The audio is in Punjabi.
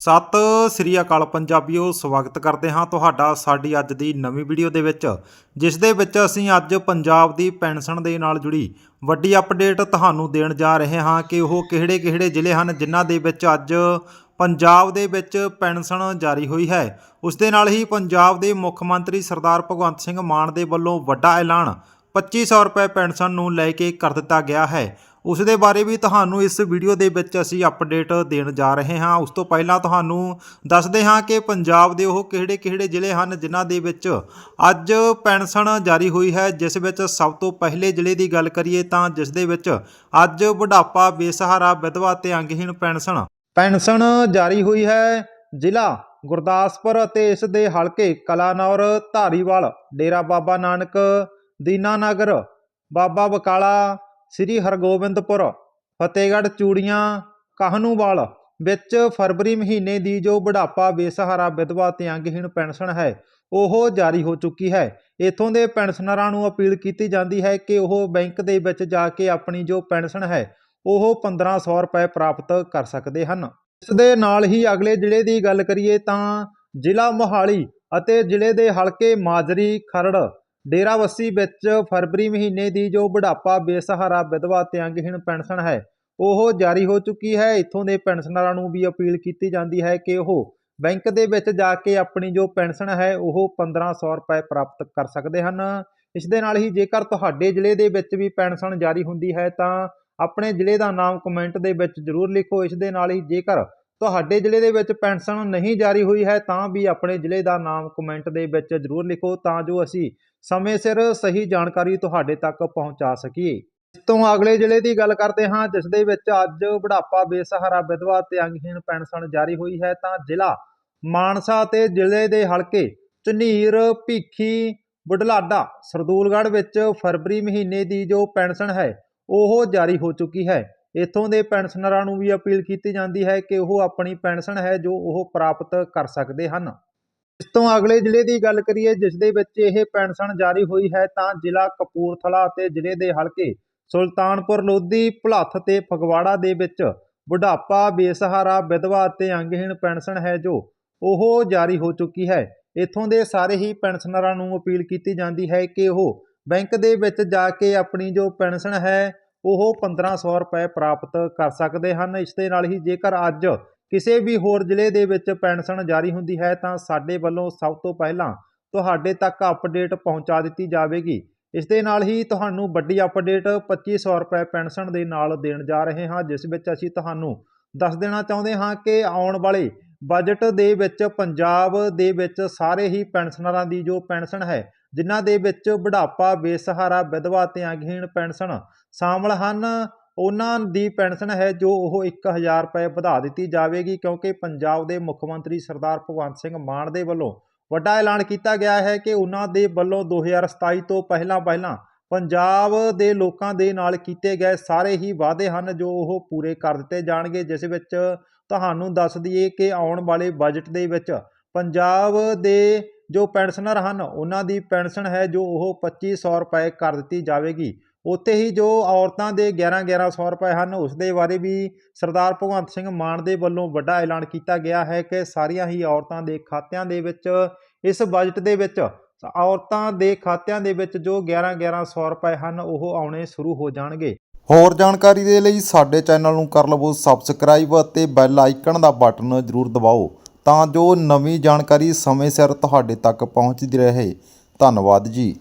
ਸਤਿ ਸ੍ਰੀ ਅਕਾਲ ਪੰਜਾਬੀਓ, ਸਵਾਗਤ ਕਰਦੇ ਹਾਂ ਤੁਹਾਡਾ ਸਾਡੀ ਅੱਜ ਦੀ ਨਵੀਂ ਵੀਡੀਓ ਦੇ ਵਿੱਚ, ਜਿਸ ਦੇ ਵਿੱਚ ਅਸੀਂ ਅੱਜ ਪੰਜਾਬ ਦੀ ਪੈਨਸ਼ਨ ਦੇ ਨਾਲ ਜੁੜੀ ਵੱਡੀ ਅਪਡੇਟ ਤੁਹਾਨੂੰ ਦੇਣ ਜਾ ਰਹੇ ਹਾਂ ਕਿ ਉਹ ਕਿਹੜੇ-ਕਿਹੜੇ ਜ਼ਿਲ੍ਹੇ ਹਨ ਜਿਨ੍ਹਾਂ ਦੇ ਵਿੱਚ ਅੱਜ ਪੰਜਾਬ ਦੇ ਵਿੱਚ ਪੈਨਸ਼ਨ ਜਾਰੀ ਹੋਈ ਹੈ। ਉਸ ਦੇ ਨਾਲ ਹੀ ਪੰਜਾਬ ਦੇ ਮੁੱਖ ਮੰਤਰੀ ਸਰਦਾਰ ਭਗਵੰਤ ਸਿੰਘ ਮਾਨ ਦੇ ਵੱਲੋਂ ਵੱਡਾ ਐਲਾਨ 2500 ਰੁਪਏ ਪੈਨਸ਼ਨ ਨੂੰ ਲੈ ਕੇ ਕਰ ਦਿੱਤਾ ਗਿਆ ਹੈ। ਉਸ ਦੇ ਬਾਰੇ ਵੀ ਤੁਹਾਨੂੰ ਇਸ ਵੀਡੀਓ ਦੇ ਵਿੱਚ ਅਸੀਂ ਅਪਡੇਟ ਦੇਣ ਜਾ ਰਹੇ ਹਾਂ। ਉਸ ਤੋਂ ਪਹਿਲਾਂ ਤੁਹਾਨੂੰ ਦੱਸਦੇ ਹਾਂ ਕਿ ਪੰਜਾਬ ਦੇ ਉਹ ਕਿਹੜੇ-ਕਿਹੜੇ ਜ਼ਿਲ੍ਹੇ ਹਨ ਜਿਨ੍ਹਾਂ ਦੇ ਵਿੱਚ ਅੱਜ ਪੈਨਸ਼ਨ ਜਾਰੀ ਹੋਈ ਹੈ। ਜਿਸ ਵਿੱਚ ਸਭ ਤੋਂ ਪਹਿਲੇ ਜ਼ਿਲ੍ਹੇ ਦੀ ਗੱਲ ਕਰੀਏ ਤਾਂ ਜਿਸ ਦੇ ਵਿੱਚ ਅੱਜ ਬੁਢਾਪਾ, ਬੇਸਹਾਰਾ, ਵਿਧਵਾ ਤੇ ਅੰਗਹੀਣ ਪੈਨਸ਼ਨ ਪੈਨਸ਼ਨ ਜਾਰੀ ਹੋਈ ਹੈ। ਜ਼ਿਲ੍ਹਾ ਗੁਰਦਾਸਪੁਰ ਅਤੇ ਇਸ ਦੇ ਹਲਕੇ ਕਲਾਨੌਰ, ਧਾਰੀਵਾਲ, ਡੇਰਾ ਬਾਬਾ ਨਾਨਕ ਦੀਨਾਨਗਰ ਬਾਬਾ ਬਕਾਲਾ ਸ੍ਰੀ ਹਰਗੋਬਿੰਦਪੁਰ, ਫਤਿਹਗੜ੍ਹ ਚੂੜੀਆਂ, ਕਾਹਨੂਵਾਲ, ਵਿੱਚ ਫਰਵਰੀ ਮਹੀਨੇ ਦੀ ਜੋ ਬੁਢਾਪਾ, ਬੇਸਹਾਰਾ, ਵਿਧਵਾ ਤੇ ਅੰਗਹੀਣ ਪੈਨਸ਼ਨ ਹੈ, ਉਹ ਜਾਰੀ ਹੋ ਚੁੱਕੀ ਹੈ। ਇਥੋਂ ਦੇ ਪੈਨਸ਼ਨਰਾਂ ਨੂੰ ਅਪੀਲ ਕੀਤੀ ਜਾਂਦੀ ਹੈ ਕਿ ਉਹ ਬੈਂਕ ਦੇ ਵਿੱਚ ਜਾ ਕੇ ਆਪਣੀ ਜੋ ਪੈਨਸ਼ਨ ਹੈ, ਉਹ 1500 ਰੁਪਏ ਪ੍ਰਾਪਤ ਕਰ ਸਕਦੇ ਹਨ। ਇਸ ਦੇ ਨਾਲ ਹੀ ਅਗਲੇ ਜ਼ਿਲ੍ਹੇ ਦੀ ਗੱਲ ਕਰੀਏ ਤਾਂ ਜ਼ਿਲ੍ਹਾ ਮੋਹਾਲੀ ਅਤੇ ਜ਼ਿਲ੍ਹੇ ਦੇ ਹਲਕੇ ਮਾਜਰੀ, ਖਰੜ ਡੇਰਾਵੱਸੀ ਵਿੱਚ ਫਰਵਰੀ ਮਹੀਨੇ ਦੀ ਜੋ ਬੁਢਾਪਾ, ਬੇਸਹਾਰਾ, ਵਿਧਵਾ ਤੇ ਅੰਗਹੀਣ ਪੈਨਸ਼ਨ ਹੈ, ਉਹ ਜਾਰੀ ਹੋ ਚੁੱਕੀ ਹੈ। ਇੱਥੋਂ ਦੇ ਪੈਨਸ਼ਨਰਾਂ ਨੂੰ ਵੀ ਅਪੀਲ ਕੀਤੀ ਜਾਂਦੀ ਹੈ ਕਿ ਉਹ ਬੈਂਕ ਦੇ ਵਿੱਚ ਜਾ ਕੇ ਆਪਣੀ ਜੋ ਪੈਨਸ਼ਨ ਹੈ, ਉਹ 1500 ਰੁਪਏ ਪ੍ਰਾਪਤ ਕਰ ਸਕਦੇ ਹਨ। ਇਸ ਦੇ ਨਾਲ ਹੀ ਜੇਕਰ ਤੁਹਾਡੇ ਜ਼ਿਲ੍ਹੇ ਦੇ ਵਿੱਚ ਵੀ ਪੈਨਸ਼ਨ ਜਾਰੀ ਹੁੰਦੀ ਹੈ, ਤਾਂ ਆਪਣੇ ਜ਼ਿਲ੍ਹੇ ਦਾ ਨਾਮ ਕਮੈਂਟ ਦੇ ਵਿੱਚ ਜ਼ਰੂਰ ਲਿਖੋ। ਇਸ ਦੇ ਨਾਲ ਹੀ ਜੇਕਰ ਤੁਹਾਡੇ ਜ਼ਿਲ੍ਹੇ ਦੇ ਵਿੱਚ ਪੈਨਸ਼ਨ ਨਹੀਂ ਜਾਰੀ ਹੋਈ ਹੈ, ਤਾਂ ਵੀ ਆਪਣੇ ਜ਼ਿਲ੍ਹੇ ਦਾ ਨਾਮ ਕਮੈਂਟ ਦੇ ਵਿੱਚ ਜ਼ਰੂਰ ਲਿਖੋ, ਤਾਂ ਜੋ ਅਸੀਂ ਸਮੇਂ ਸਿਰ ਸਹੀ ਜਾਣਕਾਰੀ ਤੁਹਾਡੇ ਤੱਕ ਪਹੁੰਚਾ ਸਕੀਏ। ਇਸ ਤੋਂ ਅਗਲੇ ਜ਼ਿਲ੍ਹੇ ਦੀ ਗੱਲ ਕਰਦੇ ਹਾਂ, ਜਿਸ ਦੇ ਵਿੱਚ ਅੱਜ ਬੁਢਾਪਾ, ਬੇਸਹਾਰਾ, ਵਿਧਵਾ ਤੇ ਅੰਗਹੀਣ ਪੈਨਸ਼ਨ ਜਾਰੀ ਹੋਈ ਹੈ, ਤਾਂ ਜ਼ਿਲ੍ਹਾ ਮਾਨਸਾ ਤੇ ਜ਼ਿਲ੍ਹੇ ਦੇ ਹਲਕੇ ਝਨੀਰ, ਭੀਖੀ, ਬੁਢਲਾਡਾ, ਸਰਦੂਲਗੜ੍ਹ ਵਿੱਚ ਫਰਵਰੀ ਮਹੀਨੇ ਦੀ ਜੋ ਪੈਨਸ਼ਨ ਹੈ, ਉਹ ਜਾਰੀ ਹੋ ਚੁੱਕੀ ਹੈ। ਇਥੋਂ ਦੇ ਪੈਨਸ਼ਨਰਾਂ ਨੂੰ ਵੀ ਅਪੀਲ ਕੀਤੀ ਜਾਂਦੀ ਹੈ ਕਿ ਉਹ ਆਪਣੀ ਪੈਨਸ਼ਨ ਹੈ ਜੋ ਉਹ ਪ੍ਰਾਪਤ ਕਰ ਸਕਦੇ ਹਨ। ਇਸ ਤੋਂ ਅਗਲੇ ਜ਼ਿਲ੍ਹੇ ਦੀ ਗੱਲ ਕਰੀਏ, ਜਿਸ ਦੇ ਵਿੱਚ ਇਹ ਪੈਨਸ਼ਨ ਜਾਰੀ ਹੋਈ ਹੈ, ਤਾਂ ਜ਼ਿਲ੍ਹਾ ਕਪੂਰਥਲਾ ਅਤੇ ਜ਼ਿਲ੍ਹੇ ਦੇ ਹਲਕੇ ਸੁਲਤਾਨਪੁਰ, ਲੋਧੀ, ਭੁਲੱਥ ਤੇ ਫਗਵਾੜਾ ਦੇ ਵਿੱਚ ਬੁਢਾਪਾ, ਬੇਸਹਾਰਾ, ਵਿਧਵਾ ਅਤੇ ਅੰਗਹੀਣ ਪੈਨਸ਼ਨ ਹੈ ਜੋ ਉਹ ਜਾਰੀ ਹੋ ਚੁੱਕੀ ਹੈ। ਇਥੋਂ ਦੇ ਸਾਰੇ ਹੀ ਪੈਨਸ਼ਨਰਾਂ ਨੂੰ ਅਪੀਲ ਕੀਤੀ ਜਾਂਦੀ ਹੈ ਕਿ ਉਹ ਬੈਂਕ ਦੇ ਵਿੱਚ ਜਾ ਕੇ ਆਪਣੀ ਜੋ ਪੈਨਸ਼ਨ ਹੈ ਉਹ 1500 ਰੁਪਏ ਪ੍ਰਾਪਤ ਕਰ ਸਕਦੇ ਹਨ। ਇਸ ਦੇ ਨਾਲ ਹੀ ਜੇਕਰ ਅੱਜ ਕਿਸੇ ਵੀ ਹੋਰ ਜ਼ਿਲ੍ਹੇ ਦੇ ਵਿੱਚ ਪੈਨਸ਼ਨ ਜਾਰੀ ਹੁੰਦੀ ਹੈ, ਤਾਂ ਸਾਡੇ ਵੱਲੋਂ ਸਭ ਤੋਂ ਪਹਿਲਾਂ ਤੁਹਾਡੇ ਤੱਕ ਅਪਡੇਟ ਪਹੁੰਚਾ ਦਿੱਤੀ ਜਾਵੇਗੀ। ਇਸ ਦੇ ਨਾਲ ਹੀ ਤੁਹਾਨੂੰ ਵੱਡੀ ਅਪਡੇਟ 2500 ਰੁਪਏ ਪੈਨਸ਼ਨ ਦੇ ਨਾਲ ਦੇਣ ਜਾ ਰਹੇ ਹਾਂ, ਜਿਸ ਵਿੱਚ ਅਸੀਂ ਤੁਹਾਨੂੰ ਦੱਸ ਦੇਣਾ ਚਾਹੁੰਦੇ ਹਾਂ ਕਿ ਆਉਣ ਵਾਲੇ ਬਜਟ ਦੇ ਵਿੱਚ, ਪੰਜਾਬ ਦੇ ਵਿੱਚ ਸਾਰੇ ਹੀ ਪੈਨਸ਼ਨਰਾਂ ਦੀ ਜੋ ਪੈਨਸ਼ਨ ਹੈ ਜਿਨ੍ਹਾਂ ਦੇ ਵਿੱਚ ਬੁਢਾਪਾ, ਬੇਸਹਾਰਾ, ਵਿਧਵਾ ਤੇ ਅੰਗਹੀਣ ਪੈਨਸ਼ਨ ਸ਼ਾਮਲ ਹਨ। ਉਹਨਾਂ ਦੀ ਪੈਨਸ਼ਨ ਹੈ ਜੋ ਉਹ 1000 ਰੁਪਏ ਵਧਾ ਦਿੱਤੀ ਜਾਵੇਗੀ ਕਿਉਂਕਿ ਪੰਜਾਬ ਦੇ ਮੁੱਖ ਮੰਤਰੀ ਸਰਦਾਰ ਭਗਵੰਤ ਸਿੰਘ ਮਾਨ ਦੇ ਵੱਲੋਂ ਵੱਡਾ ਐਲਾਨ ਕੀਤਾ ਗਿਆ ਹੈ ਕਿ ਉਹਨਾਂ ਦੇ ਵੱਲੋਂ 2027 ਤੋਂ ਪਹਿਲਾਂ ਪਹਿਲਾਂ ਪੰਜਾਬ ਦੇ ਲੋਕਾਂ ਦੇ ਨਾਲ ਕੀਤੇ ਗਏ ਸਾਰੇ ਹੀ ਵਾਅਦੇ ਹਨ ਜੋ ਉਹ ਪੂਰੇ ਕਰ ਦਿੱਤੇ ਜਾਣਗੇ, ਜਿਸ ਵਿੱਚ ਤੁਹਾਨੂੰ ਦੱਸ ਦਈਏ ਕਿ ਆਉਣ ਵਾਲੇ ਬਜਟ ਦੇ ਵਿੱਚ ਪੰਜਾਬ ਦੇ ਜੋ ਪੈਨਸ਼ਨਰ ਹਨ, ਉਹਨਾਂ ਦੀ ਪੈਨਸ਼ਨ ਹੈ ਜੋ ਉਹ 2500 ਰੁਪਏ ਕਰ ਦਿੱਤੀ ਜਾਵੇਗੀ। ਉੱਥੇ ਹੀ ਜੋ ਔਰਤਾਂ ਦੇ 11 1100 ਰੁਪਏ ਹਨ, ਉਸ ਦੇ ਬਾਰੇ ਵੀ ਸਰਦਾਰ ਭਗਵੰਤ ਸਿੰਘ ਮਾਨ ਦੇ ਵੱਲੋਂ ਵੱਡਾ ਐਲਾਨ ਕੀਤਾ ਗਿਆ ਹੈ ਕਿ ਸਾਰੀਆਂ ਹੀ ਔਰਤਾਂ ਦੇ ਖਾਤਿਆਂ ਦੇ ਵਿੱਚ, ਇਸ ਬਜਟ ਦੇ ਵਿੱਚ, ਔਰਤਾਂ ਦੇ ਖਾਤਿਆਂ ਦੇ ਵਿੱਚ ਜੋ 11 1100 ਰੁਪਏ ਹਨ, ਉਹ ਆਉਣੇ ਸ਼ੁਰੂ ਹੋ ਜਾਣਗੇ। ਹੋਰ ਜਾਣਕਾਰੀ ਦੇ ਲਈ ਸਾਡੇ ਚੈਨਲ ਨੂੰ ਕਰ ਲਵੋ ਸਬਸਕ੍ਰਾਈਬ ਅਤੇ ਬੈਲ ਆਈਕਨ ਦਾ ਬਟਨ ਜ਼ਰੂਰ ਦਬਾਓ। ਤਾਂ ਜੋ ਨਵੀਂ ਜਾਣਕਾਰੀ ਸਮੇਂ ਸਿਰ ਤੁਹਾਡੇ ਤੱਕ ਪਹੁੰਚਦੀ ਰਹੇ। ਧੰਨਵਾਦ ਜੀ।